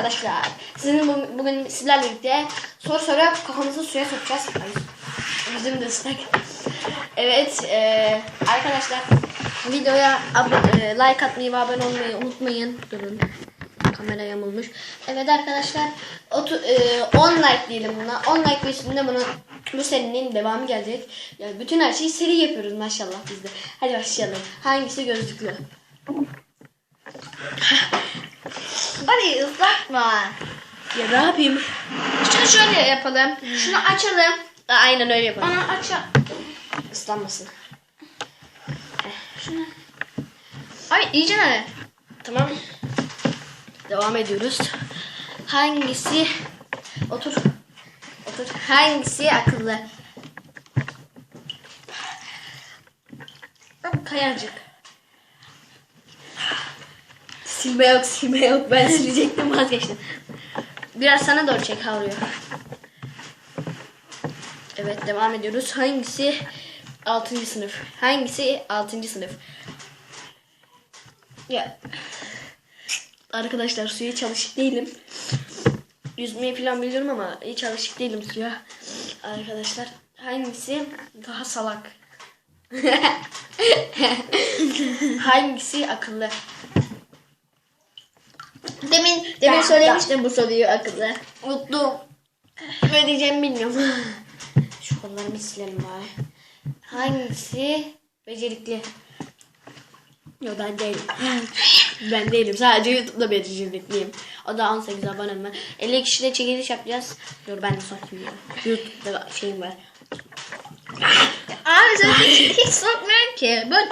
arkadaşlar. Sizin bu- bugün sizlerle birlikte soru sorup kafamızı suya sokacağız. Ay, yüzüm de ıslak. Evet e, arkadaşlar videoya abone, like atmayı ve abone olmayı unutmayın. Durun. Kamera yamulmuş. Evet arkadaşlar otu, e, 10 like diyelim buna. 10 like ve üstünde bunun bu serinin devamı gelecek. Yani bütün her şeyi seri yapıyoruz maşallah biz de. Hadi başlayalım. Hangisi gözlüklü? Hadi ıslatma. Ya ne yapayım? Şunu şöyle yapalım. Şunu açalım. Aynen öyle yapalım. Onu açalım. Islanmasın. Şunu. Ay iyice ne? Tamam. Devam ediyoruz. Hangisi otur. Otur. Hangisi akıllı? Kayacık. Silme yok, silme yok. Ben silecektim vazgeçtim. Biraz sana doğru çek havluyu. Evet devam ediyoruz. Hangisi 6. sınıf? Hangisi 6. sınıf? Ya arkadaşlar suya hiç alışık değilim. Yüzmeyi falan biliyorum ama hiç alışık değilim suya. Arkadaşlar hangisi daha salak? hangisi akıllı? Demin Demin Ben- söylemiştim bu soruyu akıllı. Unuttum. Ne diyeceğimi bilmiyorum. Şu kollarımı silelim bari. Hangisi becerikli? Yok ben değilim. ben değilim. Sadece YouTube'da becerikliyim. O da 18 abonem var. 50 kişiyle çekiliş yapacağız. Dur ben de sokayım ya. YouTube'da şeyim var. Abi sen hiç, sokmuyorsun ki. Böyle,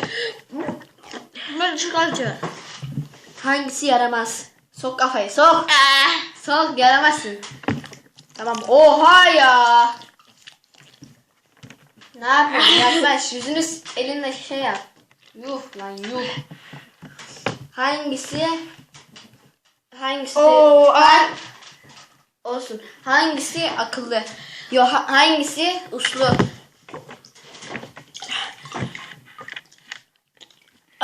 böyle çıkartıyor. Hangisi yaramaz? Sok kafayı sok. Ah. Sok yaramazsın. Tamam. Oha ya. Ne yapıyorsun? Yaklaş. Yüzünü elinle şey yap. Yuh lan yuh. Hangisi? Hangisi? Oo, Ha- Olsun. Hangisi akıllı? Yo ha- hangisi uslu?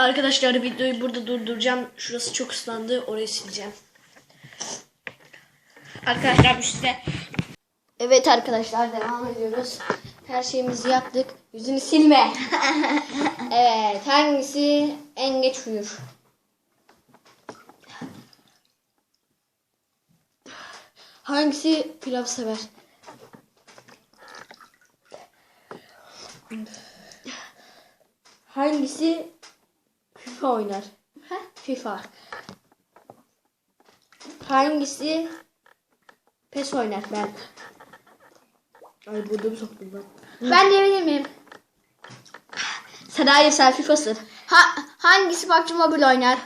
Arkadaşlar videoyu burada durduracağım. Şurası çok ıslandı. Orayı sileceğim. Arkadaşlar işte. Evet arkadaşlar devam ediyoruz. Her şeyimizi yaptık. Yüzünü silme. evet hangisi en geç uyur? Hangisi pilav sever? Hangisi FIFA oynar? FIFA. Hangisi PES oynar? Ben. Ay burada soktum ben. Ben diyebilir miyim? Sen hayır sen FIFA'sın. Ha, hangisi PUBG Mobile oynar?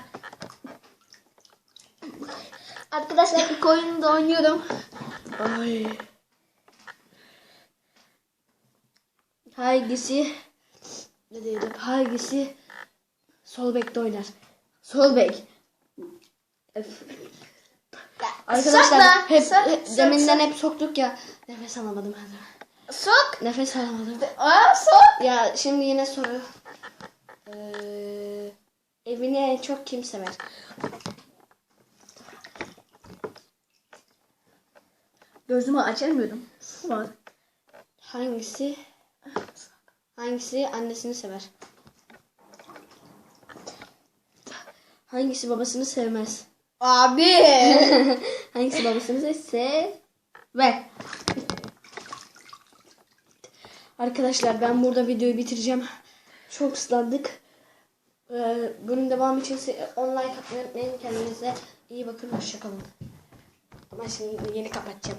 Arkadaşlar ilk oyunu da oynuyorum. Ay. Hangisi ne dedim? Hangisi sol bekte oynar? Sol bek. Arkadaşlar Sokma, hep, sok, hep sok, deminden sok. hep soktuk ya. Nefes alamadım ben. Sok. Nefes alamadım. Aa sok. Ya şimdi yine soru. Ee, evini en çok kim sever? Gözümü var. Hangisi hangisi annesini sever? Hangisi babasını sevmez? Abi. hangisi babasını sever? Arkadaşlar ben burada videoyu bitireceğim. Çok ıslandık. Ee, bunun devamı için online atmayı unutmayın. Kendinize iyi bakın. Hoşçakalın. Ama şimdi yeni kapatacağım.